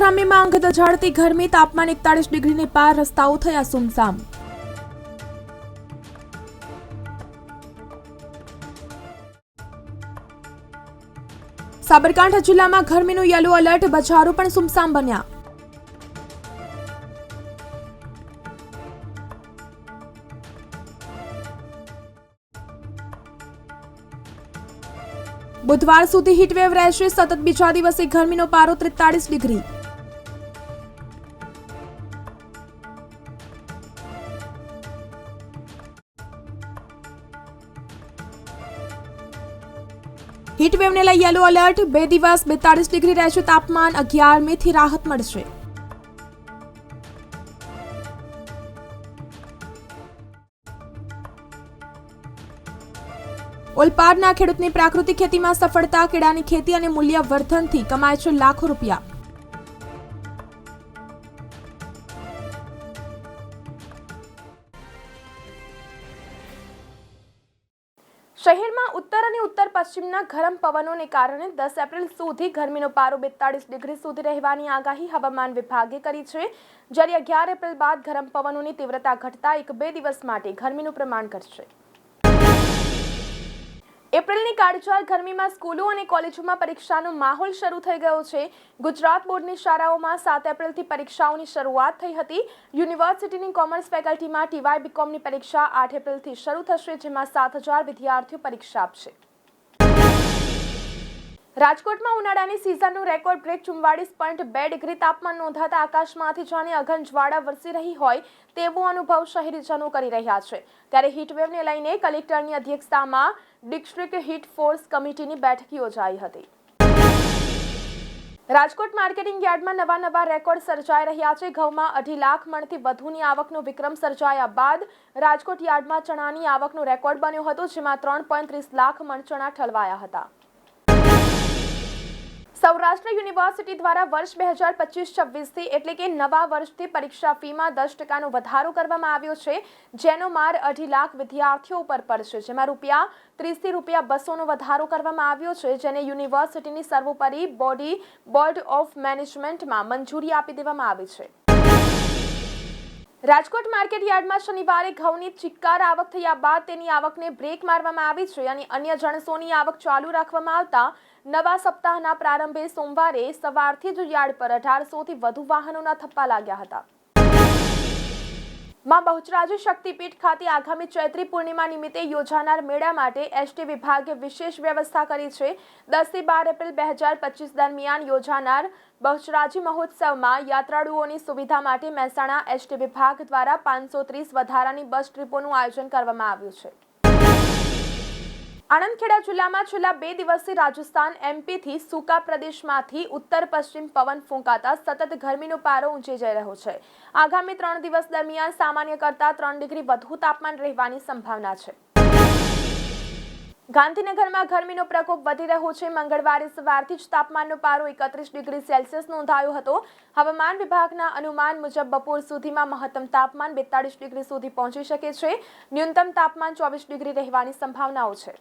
સુરત ગ્રામ્યમાં અંગ દઝાડતી ગરમી, તાપમાન એકતાળીસ ડિગ્રીને પાર, રસ્તાઓ થયા સુમસામ. સાબરકાંઠા જિલ્લામાં ગરમીનું યલો એલર્ટ, બજારો પણ સુમસામ બન્યા. બુધવાર સુધી હીટવેવ રહેશે, સતત બીજા દિવસે ગરમીનો પારો ત્રેતાળીસ ડિગ્રી. હીટવેવને લઈ યલો એલર્ટ બે દિવસ બેતાળીસ ડિગ્રી રહેશે તાપમાન. અગિયાર મે રાહત મળશે. ઓલપાડના ખેડૂતની પ્રાકૃતિક ખેતીમાં સફળતા, કેળાની ખેતી અને મૂલ્ય વર્ધનથી કમાય છે લાખો રૂપિયા. શહેરમાં ઉત્તર અને ઉત્તર પશ્ચિમના ગરમ પવનોને કારણે દસ એપ્રિલ સુધી ગરમીનો પારો બેતાળીસ ડિગ્રી સુધી રહેવાની આગાહી હવામાન વિભાગે કરી છે. જ્યારે અગિયાર એપ્રિલ બાદ ગરમ પવનોની તીવ્રતા ઘટતા એક બે દિવસ માટે ગરમીનું પ્રમાણ ઘટશે. એપ્રિલની કાળઝાળ ગરમીમાં સ્કૂલો અને કોલેજોમાં પરીક્ષાનો માહોલ શરૂ થઈ ગયો છે. ગુજરાત બોર્ડની શાળાઓમાં સાત એપ્રિલથી પરીક્ષાઓની શરૂઆત થઈ હતી. યુનિવર્સિટીની કોમર્સ ફેકલ્ટીમાં ટીવાય બીકોમની પરીક્ષા આઠ એપ્રિલથી શરૂ થશે, જેમાં સાત હજાર વિદ્યાર્થીઓ પરીક્ષા આપશે. રાજકોટમાં ઉનાળાની સિઝનનું રેકોર્ડ બ્રેક ચુમ્વાળીસ પોઈન્ટ બે ડિગ્રી તાપમાન નોંધાતા આકાશમાંથી જાણે અઘન જ્વાળા વરસી રહી હોય તેવો અનુભવ શહેરીજનો કરી રહ્યા છે. ત્યારે હીટવેવને લઈને કલેક્ટરની અધ્યક્ષતામાં ડિસ્ટ્રિક્ટ હીટ ફોર્સ કમિટીની બેઠક યોજાઈ હતી. રાજકોટ માર્કેટિંગ યાર્ડમાં નવા નવા રેકોર્ડ સર્જાઈ રહ્યા છે. ઘઉંમાં અઢી લાખ મણથી વધુની આવકનો વિક્રમ સર્જાયા બાદ રાજકોટ યાર્ડમાં ચણાની આવકનો રેકોર્ડ બન્યો હતો, જેમાં ત્રણ લાખ મણ ચણા ઠલવાયા હતા. સૌરાષ્ટ્ર યુનિવર્સિટી દ્વારા વર્ષ બે હજાર પચીસ છવ્વીસથી એટલે કે નવા વર્ષથી પરીક્ષા ફીમાં દસ ટકાનો વધારો કરવામાં આવ્યો છે, જેનો માર અઢી લાખ વિદ્યાર્થીઓ ઉપર પડશે. જેમાં રૂપિયા ત્રીસથી રૂપિયા બસોનો વધારો કરવામાં આવ્યો છે, જેને યુનિવર્સિટીની સર્વોપરી બોડી બોર્ડ ઓફ મેનેજમેન્ટમાં મંજૂરી આપી દેવામાં આવી છે. રાજકોટ માર્કેટ યાર્ડમાં શનિવારે ઘઉંની ચિક્કાર આવક થયા બાદ તેની આવકને બ્રેક મારવામાં આવી છે અને અન્ય જણસોની આવક ચાલુ રાખવામાં આવતા નવા સપ્તાહના પ્રારંભે સોમવારે સવારથી જ યાર્ડ પર અઢારસોથી વધુ વાહનોના થપ્પા લાગ્યા હતા. માં બહુચરાજી શક્તિપીઠ ખાતે આગામી ચૈત્રી પૂર્ણિમા નિમિત્તે યોજાનાર મેળા માટે એસટી વિભાગે વિશેષ વ્યવસ્થા કરી છે. દસથી બાર એપ્રિલ બે હજાર પચીસ દરમિયાન યોજાનાર બહુચરાજી મહોત્સવમાં યાત્રાળુઓની સુવિધા માટે મહેસાણા એસટી વિભાગ દ્વારા પાંચસો ત્રીસ વધારાની બસ ટ્રીપોનું આયોજન કરવામાં આવ્યું છે. આણંદખેડા જિલ્લામાં છેલ્લા બે દિવસથી રાજસ્થાન એમપીથી સૂકા પ્રદેશમાંથી ઉત્તર પશ્ચિમ પવન ફૂંકાતા સતત ગરમીનો પારો ઊંચી જઈ રહ્યો છે. આગામી ત્રણ દિવસ દરમિયાન સામાન્ય કરતાં ત્રણ ડિગ્રી વધુ તાપમાન રહેવાની સંભાવના છે. ગાંધીનગરમાં ગરમીનો પ્રકોપ વધી રહ્યો છે. મંગળવારે સવારથી જ તાપમાનનો પારો એકત્રીસ ડિગ્રી સેલ્સિયસ નોંધાયો હતો. હવામાન વિભાગના અનુમાન મુજબ બપોર સુધીમાં મહત્તમ તાપમાન બેતાળીસ ડિગ્રી સુધી પહોંચી શકે છે. ન્યૂનતમ તાપમાન ચોવીસ ડિગ્રી રહેવાની સંભાવનાઓ છે.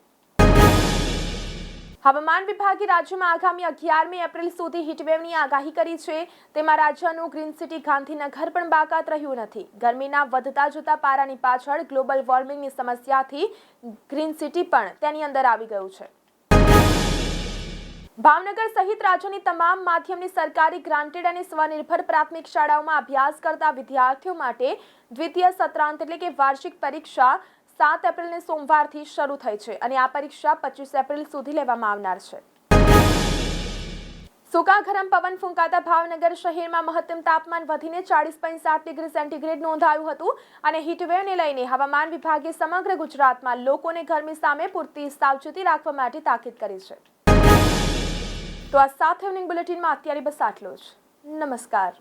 હવામાન વિભાગે રાજ્યમાં આગામી અગિયારમી એપ્રિલ સુધી હીટવેવની આગાહી કરી છે. તેમાં રાજ્યનું ગ્રીન સિટી ગાંધીનગર પણ બાકાત રહ્યું નથી. ગરમીના વધતા જતા પારાની પાછળ ગ્લોબલ વોર્મિંગની સમસ્યાથી ગ્રીન સિટી પણ તેની અંદર આવી ગયું છે. ભાવનગર સહિત રાજ્યની તમામ માધ્યમની સરકારી ગ્રાન્ટેડ અને સ્વનિર્ભર પ્રાથમિક શાળાઓમાં અભ્યાસ કરતા વિદ્યાર્થીઓ માટે દ્વિતીય સત્રાંત એટલે કે વાર્ષિક પરીક્ષા સાત એપ્રિલને સોમવારથી શરૂ થઈ છે અને આ પરીક્ષા પચીસ એપ્રિલ સુધી લેવામાં આવનાર છે. સૂકા ગરમ પવન ફૂંકાતા ભાવનગર શહેરમાં મહત્તમ તાપમાન વધીને ચાળીસ પોઈન્ટ સાત ડિગ્રી સેન્ટીગ્રેડ નોંધાયું હતું અને હીટવેવને લઈને હવામાન વિભાગે સમગ્ર ગુજરાતમાં લોકોને ગરમી સામે પૂરતી સાવચેતી રાખવા માટે તાકીદ કરી છે. તો આ સાથે બુલેટિનમાં અત્યારે બસ આટલું જ. નમસ્કાર.